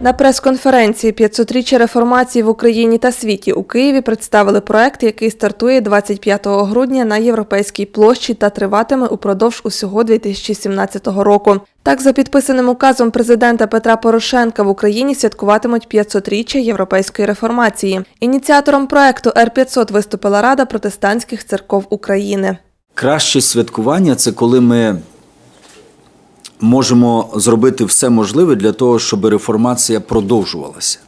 На прес-конференції «500-річчя реформації в Україні та світі у Києві представили проект, який стартує 25 грудня на Європейській площі та триватиме упродовж усього 2017 року. Так, за підписаним указом президента Петра Порошенка в Україні святкуватимуть 500-річчя європейської реформації. Ініціатором проекту Р-500 виступила Рада протестантських церков України. Краще святкування це коли ми можемо зробити все можливе для того, щоб реформація продовжувалася.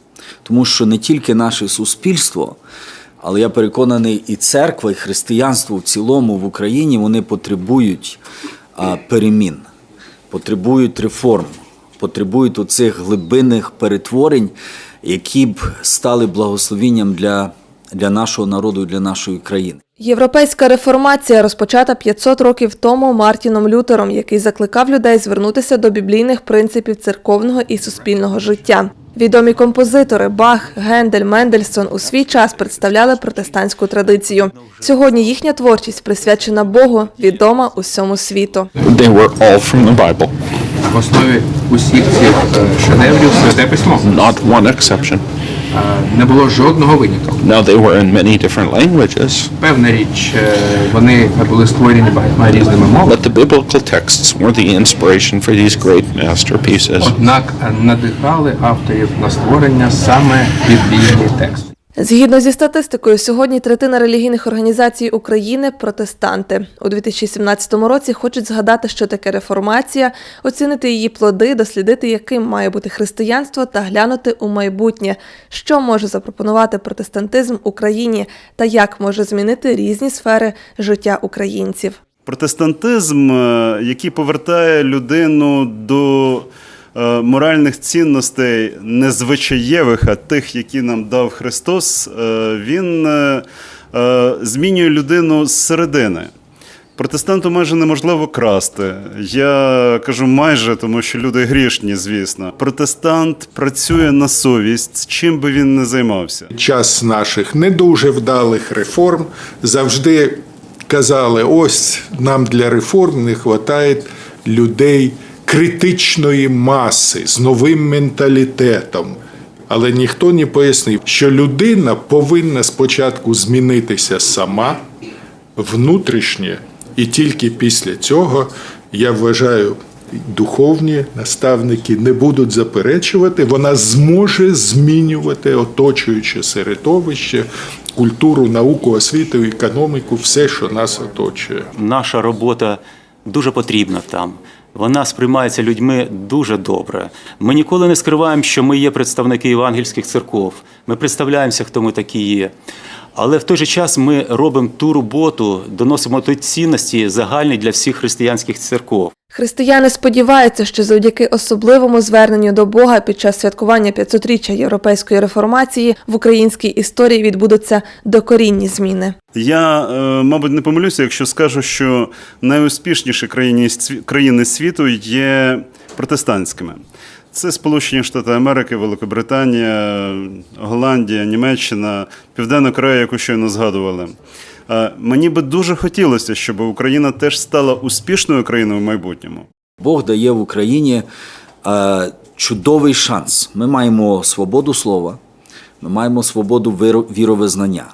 Тому що не тільки наше суспільство, але я переконаний, і церква, і християнство в цілому в Україні вони потребують перемін, потребують реформ, потребують оцих глибинних перетворень, які б стали благословінням для, для нашого народу для нашої країни. Європейська реформація розпочата 500 років тому Мартіном Лютером, який закликав людей звернутися до біблійних принципів церковного і суспільного життя. Відомі композитори Бах, Гендель, Мендельсон у свій час представляли протестантську традицію. Сьогодні їхня творчість присвячена Богу, відома усьому світу. They were all from the Bible, В основі усіх цих е, шедеврів святе письмо. not one exception. Е, Не було жодного винятку. Now they were in many different languages, Певна річ, е, вони були створені багатьма різними мовами, but the biblical texts were the inspiration for these great masterpieces. однак е, надихали авторів на створення саме біблійні тексти. Згідно зі статистикою, сьогодні третина релігійних організацій України протестанти. У 2017 році хочуть згадати, що таке реформація, оцінити її плоди, дослідити, яким має бути християнство, та глянути у майбутнє, що може запропонувати протестантизм Україні та як може змінити різні сфери життя українців. Протестантизм, е, який повертає людину до моральних цінностей не звичаєвих, а тих, які нам дав Христос, е, він е, е, змінює людину зсередини. Протестанту майже неможливо красти. Я кажу майже, тому що люди грішні, звісно. Протестант працює на совість, чим би він не займався. час наших не дуже вдалих реформ завжди казали: ось нам для реформ не вистачає людей критичної маси з новим менталітетом. Але ніхто не пояснив, що людина повинна спочатку змінитися сама внутрішнє, і тільки після цього я вважаю. Духовні наставники не будуть заперечувати, вона зможе змінювати оточуюче середовище, культуру, науку, освіту, економіку, все, що нас оточує. наша робота дуже потрібна там. Вона сприймається людьми дуже добре. Ми ніколи не скриваємо, що ми є представники євангельських церков. Ми представляємося, хто ми такі є. Але в той же час ми робимо ту роботу, доносимо ті цінності загальні для всіх християнських церков. Християни сподіваються, що завдяки особливому зверненню до Бога під час святкування 500-річчя європейської реформації в українській історії відбудуться докорінні зміни. Я, е, мабуть, не помилюся, якщо скажу, що найуспішніші країни, сві- країни світу є протестантськими. Це Сполучені Штати Америки, Великобританія, Голландія, Німеччина, Південна Корея, яку щойно згадували. Е, Мені би дуже хотілося, щоб Україна теж стала успішною країною в майбутньому. Бог дає в Україні е, чудовий шанс. Ми маємо свободу слова, ми маємо свободу віро- віровизнання.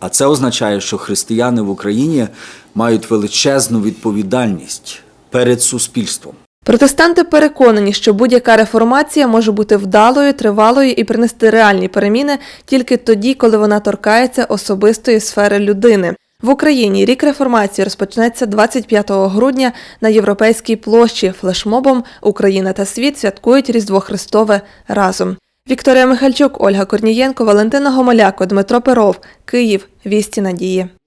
А це означає, що християни в Україні мають величезну відповідальність перед суспільством. Протестанти переконані, що будь-яка реформація може бути вдалою, тривалою і принести реальні переміни тільки тоді, коли вона торкається особистої сфери людини. В Україні рік реформації розпочнеться 25 грудня на Європейській площі. Флешмобом Україна та світ святкують Різдво Христове разом. Вікторія Михальчук, Ольга Корнієнко, Валентина Гомоляко, Дмитро Перов, Київ. Вісті надії.